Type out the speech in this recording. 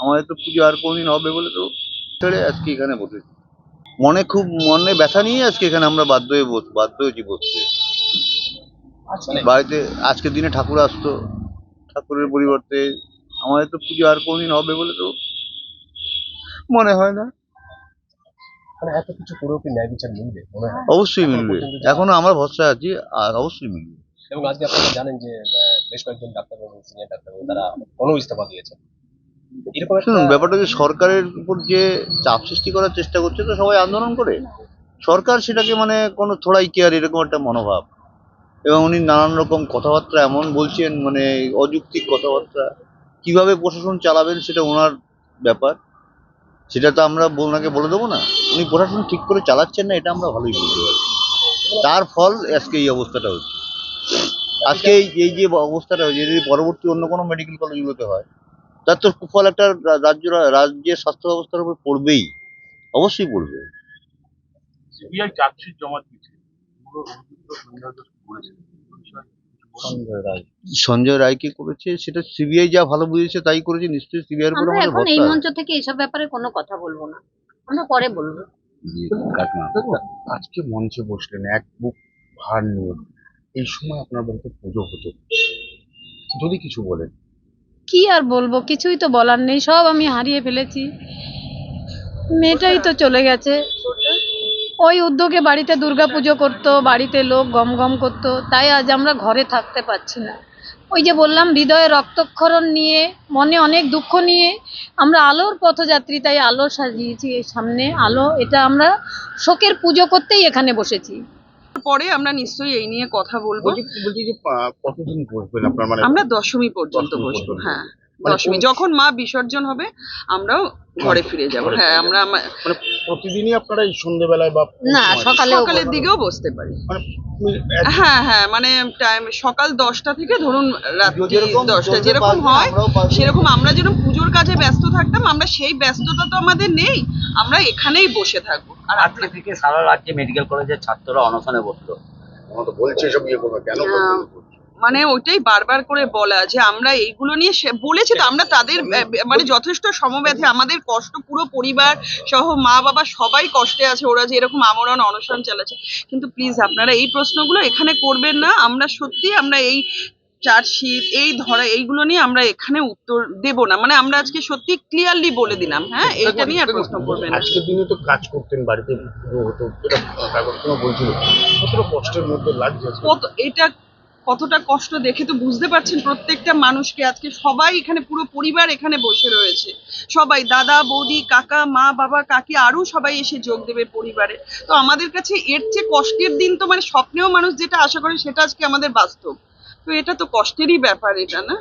আমাদের তো পুজো আর কোনদিন হবে বলে তো ছেড়ে আজকে এখানে বসেছি। মনে খুব মনে ব্যথা নিয়ে আজকে এখানে আমরা বাধ্য হয়ে বস বাধ্য হয়েছি বসতে। বাড়িতে আজকের দিনে ঠাকুর আসতো ঠাকুরের পরিবর্তে আমাদের তো পুজো আর কোনদিন হবে বলে তো মনে হয় না। মানে এত কিছু করেও কি ন্যায় বিচার মিলবে? অবশ্যই মিলবে। এখনও আমরা ভরসা আছি আর অবশ্যই মিলবে। এবং আজকে আপনারা জানেন যে বেশ কয়েকজন ডাক্তারবাবু সিনিয়র ডাক্তারবাবু তারা কোনো ইস্তফা দিয়েছেন। শুনুন, ব্যাপারটা যে সরকারের উপর যে চাপ সৃষ্টি করার চেষ্টা করছে তো সবাই আন্দোলন করে। সরকার সেটাকে মানে কোনো থোড়াই কেয়ার এরকম একটা মনোভাব। এবং উনি নানান রকম কথাবার্তা এমন বলছেন মানে অযৌক্তিক কথাবার্তা। কীভাবে প্রশাসন চালাবেন সেটা ওনার ব্যাপার। সেটা তো আমরা ওনাকে বলে দেবো না। উনি প্রশাসন ঠিক করে চালাচ্ছেন না, এটা আমরা ভালোই বুঝতে পারি তার ফল আজকে এই অবস্থাটা হচ্ছে। আজকে এই যে অবস্থাটা হয়েছে, যদি পরবর্তী অন্য কোনো মেডিকেল কলেজগুলোতে হয় তার তো কুফল একটা রাজ্য রাজ্যের স্বাস্থ্য ব্যবস্থার উপর পড়বেই। অবশ্যই পড়বে। সিবিআই চার্জশিট জমা দিয়েছে। সঞ্জয় রায় কি করেছে? সেটা সিবিআই যা ভালো বুঝেছে তাই করেছে নিশ্চয়ই সিবিআই এর উপর এখন এই মঞ্চ থেকে এইসব ব্যাপারে কোনো কথা বলব না। আমরা পরে বলব। আজকে মঞ্চে বসলেন এক বুক ভার নিয়ে। এই সময় আপনার বাড়িতে পুজো হতো। যদি কিছু বলেন। কি আর বলব? কিছুই তো বলার নেই, সব আমি হারিয়ে ফেলেছি। মেয়েটাই তো চলে গেছে। ওই উদ্যোগে বাড়িতে দুর্গা পুজো করতো, বাড়িতে লোক গম গম করতো, তাই আজ আমরা ঘরে থাকতে পারছি না। ওই যে বললাম, হৃদয়ে রক্তক্ষরণ নিয়ে, মনে অনেক দুঃখ নিয়ে, আমরা আলোর পথযাত্রী, তাই আলো সাজিয়েছি সামনে। আলো, এটা আমরা শোকের পুজো করতেই এখানে বসেছি। পরে আমরা নিশ্চয়ই এই নিয়ে কথা বলব। বলছি বলছি যে কতদিন বসবেন আপনার মানে? আমরা দশমী পর্যন্ত বসবো হ্যাঁ। মানে দশমী যখন মা বিসর্জন হবে আমরাও ঘরে ফিরে যাব। হ্যাঁ আমরা মানে প্রতিদিনই আপনারা এই সন্ধ্যেবেলায় বা না সকালেও সকালের দিকেও বসতে পারি। মানে হ্যাঁ হ্যাঁ মানে টাইম সকাল দশটা থেকে ধরুন রাত্রি দশটা যেরকম হয় সেরকম আমরা যেরকম পুজোর কাজে ব্যস্ত থাকতাম আমরা সেই ব্যস্ততা তো আমাদের নেই আমরা এখানেই বসে থাকব। আর আজকে থেকে সারা রাজ্যে মেডিকেল কলেজের ছাত্ররা অনশনে বসল বলছে সব ইয়ে করবে কেন মানে ওইটাই বারবার করে বলা যে আমরা এইগুলো নিয়ে সে- বলেছি তো আমরা তাদের মানে যথেষ্ট সমব্যথে আমাদের কষ্ট পুরো পরিবার সহ মা বাবা সবাই কষ্টে আছে ওরা যে এরকম আমরণ অনশন চালাচ্ছে। কিন্তু প্লিজ আপনারা এই প্রশ্নগুলো এখানে করবেন না আমরা সত্যি আমরা এই চার্জশিট এই ধরা এইগুলো নিয়ে আমরা এখানে উত্তর দেব না। মানে আমরা আজকে সত্যি ক্লিয়ারলি বলে দিলাম হ্যাঁ? এইটা নিয়ে আর প্রশ্ন করবেন না। আজকের দিনে তো কাজ করতেন বাড়িতে হতো এটা বলছিল কতটা কষ্টের মধ্যে লাগছে কত এটা কতটা কষ্ট দেখে তো বুঝতে পারছেন প্রত্যেকটা মানুষকে। আজকে সবাই এখানে পুরো পরিবার এখানে বসে রয়েছে। সবাই দাদা বৌদি কাকা মা বাবা কাকি আরও সবাই এসে যোগ দেবে পরিবারে। তো আমাদের কাছে এর চেয়ে কষ্টের দিন তো মানে স্বপ্নেও মানুষ যেটা আশা করে সেটা আজকে আমাদের বাস্তব। তো এটা তো কষ্টেরই ব্যাপার এটা না?